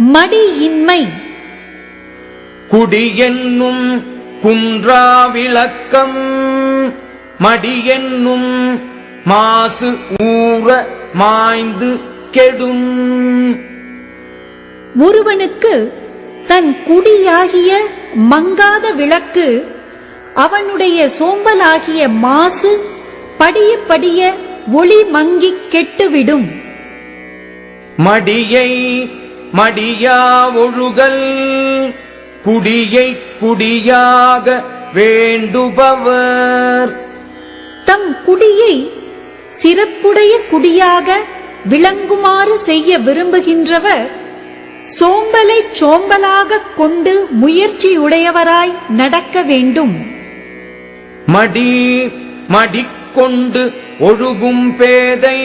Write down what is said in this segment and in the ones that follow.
மடியின்மை. குடியென்னும் குன்றா விளக்கம் மடியென்னும் மாசு ஊற மாய்ந்து கெடும். ஒருவனுக்கு தன் குடியாகிய மங்காத விளக்கு அவனுடைய சோம்பலாகிய மாசு படிய படிய ஒளி மங்கிக் கெட்டுவிடும். மடியை மடியா ஒழுகல் குடியை குடியாக வேண்டுபவர். தம் குடியை சிறப்புடைய குடியாக விளங்குமாறு செய்ய விரும்புகின்றவர் சோம்பலை சோம்பலாகக் கொண்டு முயற்சியுடையவராய் நடக்க வேண்டும். மடி மடிக்கொண்டு ஒழுகும் பேதை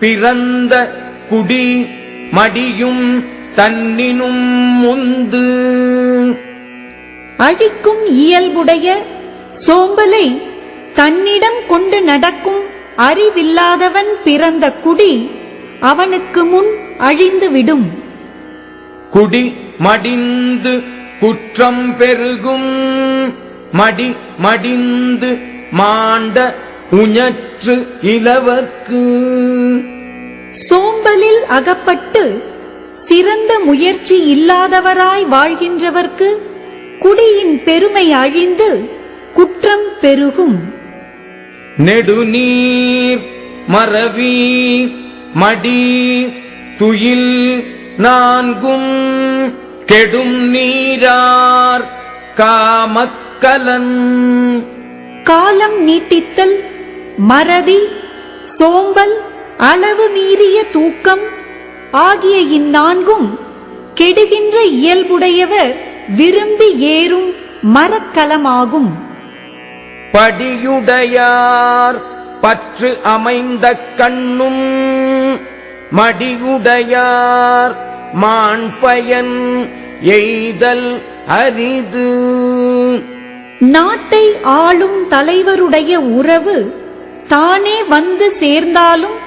பிறந்த குடி மடியும் தன்னினும் முந்து அழிக்கும் இயல்புடைய சோம்பலை தன்னிடம் கொண்டு நடக்கும் அறிவில்லாதவன் பிறந்த குடி அவனுக்கு முன் அழிந்துவிடும் குடி மடிந்து குற்றம் பெருகும். மடி மடிந்து மாண்ட உஞற்று இலவர்க்கு சோம்பலில் அகப்பட்டு சிறந்த முயற்சி இல்லாதவராய் வாழ்கின்றவர்க்கு குடியின் பெருமை அழிந்து குற்றம் பெருகும். நெடுநீர் மறவி மடி துயில் நான்கும் கெடும் நீரார் காமக்கலன். காலம் நீட்டித்தல் மறதி சோம்பல் அளவு மீறிய தூக்கம் ஆகிய இந்நான்கும் கெடுகின்ற இயல்புடையவர் விரும்பி ஏறும் மரக்கலமாகும். படியுடையார் பற்று அமைந்த கண்ணும் மடியுடையார் மாண்பயன் எய்தல் அரிது. நாட்டை ஆளும் தலைவருடைய உறவு தானே வந்து சேர்ந்தாலும்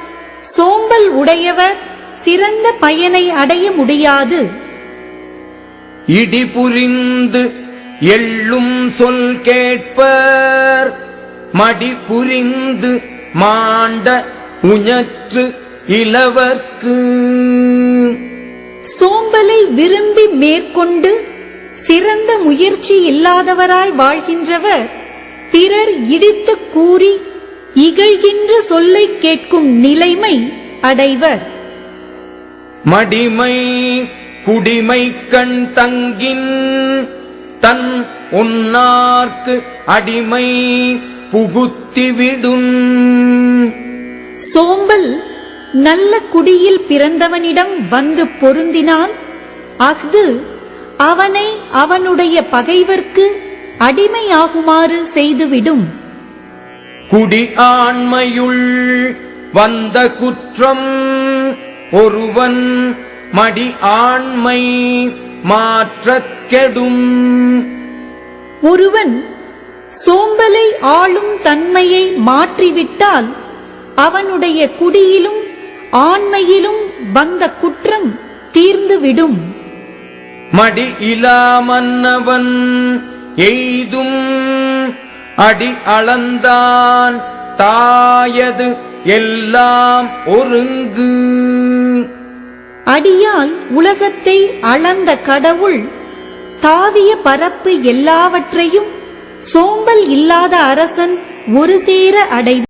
சோம்பல் உடையவர் சிறந்த பயனை அடைய முடியாது. இடி புரிந்து எள்ளும் சொல் கேட்பர். மடி புரிந்து மாண்ட உஞற்று இலவர்க்கு சோம்பலை விரும்பி மேற்கொண்டு சிறந்த முயற்சி இல்லாதவராய் வாழ்கின்றவர். பிறர் இடித்துக் கூறி இகழ்கின்ற சொல்லைக் கேட்கும் நிலைமை அடைவர். மடிமை குடிமை கண் தங்கின் தன் ஒன்னார்க்கு அடிமை புகுத்திவிடும் சோம்பல் நல்ல குடியில் பிறந்தவனிடம் வந்து பொருந்தினால் அஃது அவனை அவனுடைய பகைவர்க்கு அடிமையாகுமாறு செய்துவிடும். குடி ஆண்மையுள் வந்த குற்றம் ஒருவன் மடி ஆண்மை மாற்றக் கெடும். ஒருவன் சோம்பலை ஆளும் தன்மையை மாற்றிவிட்டால் அவனுடைய குடியிலும் ஆண்மையிலும் வந்த குற்றம் தீர்ந்துவிடும். மடி இலாமன்னவன் எய்தும் அடி அளந்தான் தாயது எல்லாம் ஒருங்கு. அடியால் உலகத்தை அளந்த கடவுள் தாவிய பரப்பு எல்லாவற்றையும் சோம்பல் இல்லாத அரசன் ஒரு சேர அடைந்து